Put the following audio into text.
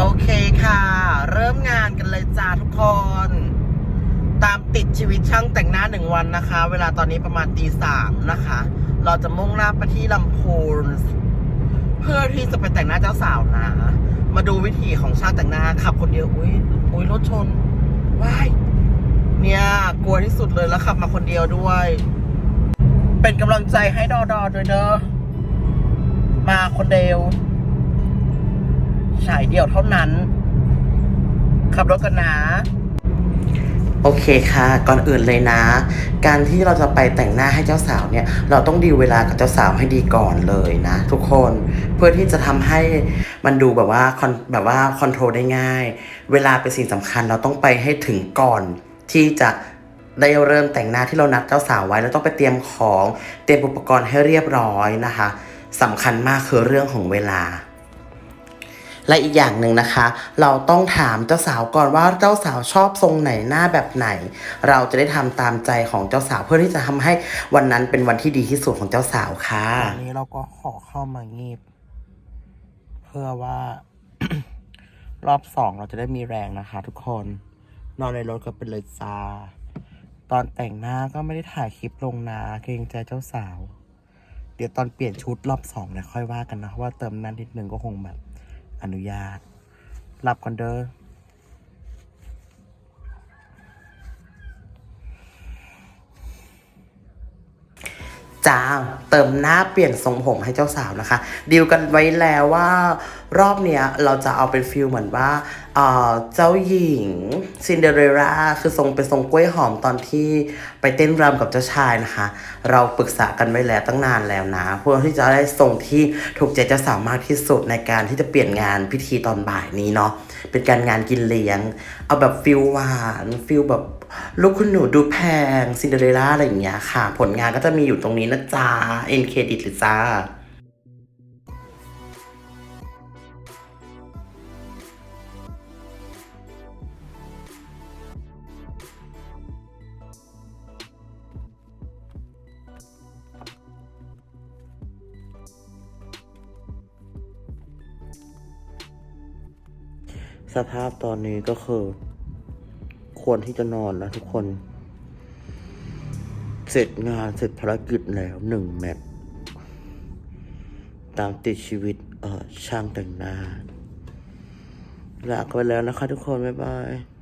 โอเคค่ะ เริ่มงานกันเลยจ้าทุกคน ตามติดชีวิตช่างแต่งหน้าหนึ่งวันนะคะ เวลาตอนนี้ประมาณตีสามนะคะ เราจะมุ่งหน้าไปที่ลำพูนเพื่อที่จะไปแต่งหน้าเจ้าสาวนะ มาดูวิธีของช่างแต่งหน้าขับคนเดียวอุ้ยอุ้ยรถชนว้ายเนี่ยกลัวที่สุดเลยแล้วขับมาคนเดียวด้วย เป็นกำลังใจให้ดอดอด้วยเด้อมาคนเดียว ฉายเดียวเท่านั้น ขับรถกันนะโอเคค่ะ ก่อนอื่นเลยนะ การที่เราจะไปแต่งหน้าให้เจ้าสาวเนี่ย เราต้องดีเวลากับเจ้าสาวให้ดีก่อนเลยนะ ทุกคนเพื่อที่จะทำให้มันดูแบบว่าคอนแบบว่าคอนโทรลได้ง่าย เวลาเป็นสิ่งสำคัญเราต้องไปให้ถึงก่อนที่จะได้เริ่มแต่งหน้าที่เรานัดเจ้าสาวไว้เราต้องไปเตรียมของเตรียมอุปกรณ์ให้เรียบร้อยนะคะสำคัญมากคือเรื่องของเวลา และอีกอย่างหนึ่งนะคะ เราต้องถามเจ้าสาวก่อนว่าเจ้าสาวชอบทรงไหนหน้าแบบไหน เราจะได้ทำตามใจของเจ้าสาวเพื่อที่จะทำให้วันนั้นเป็นวันที่ดีที่สุดของเจ้าสาวค่ะวันนี้เราก็ขอเข้ามางีบ เพื่อว่ารอบสองเราจะได้มีแรงนะคะ ทุกคนนอนในรถกันไปเลยจ้าตอนแต่งหน้าก็ไม่ได้ถ่ายคลิปลงนาเกรงใจเจ้าสาว เดี๋ยวตอนเปลี่ยนชุดรอบสองเนี่ยค่อยว่ากันนะว่าเติมนั้นนิดนึงก็คงแบบ อนุญาตหลับก่อนเด้อจ้าเติมหน้าเปลี่ยนทรงผมให้เจ้าสาวนะคะ ดีลกันไว้แล้วว่ารอบเนี้ยเราจะเอาเป็นฟิลเหมือนว่าเจ้าหญิงซินเดอเรลล่าคือทรงเป็นทรงกล้วยหอมตอนที่ไปเต้นรำกับเจ้าชายนะคะ เราปรึกษากันไว้แล้วตั้งนานแล้วนะเพื่อที่จะได้ทรงที่ถูกใจเจ้าสาวมากที่สุดในการที่จะเปลี่ยนงานพิธีตอนบ่ายนี้เนาะเป็นการงานกินเลี้ยง เอาแบบฟิลหวานฟิลแบบลูกคุณหนูดูแพงซินเดอเรลล่าอะไรอย่างเงี้ยค่ะ ผลงานก็จะมีอยู่ตรงนี้นะจ๊ะเอ็นเครดิตเลยจ้า สภาพตอนนี้ก็คือ ควรที่จะนอนนะทุกคน เสร็จงานเสร็จภารกิจแล้วหนึ่งแมตตามติดชีวิตเออช่างแต่งหน้าลากไปแล้วนะคะทุกคน บ๊ายบาย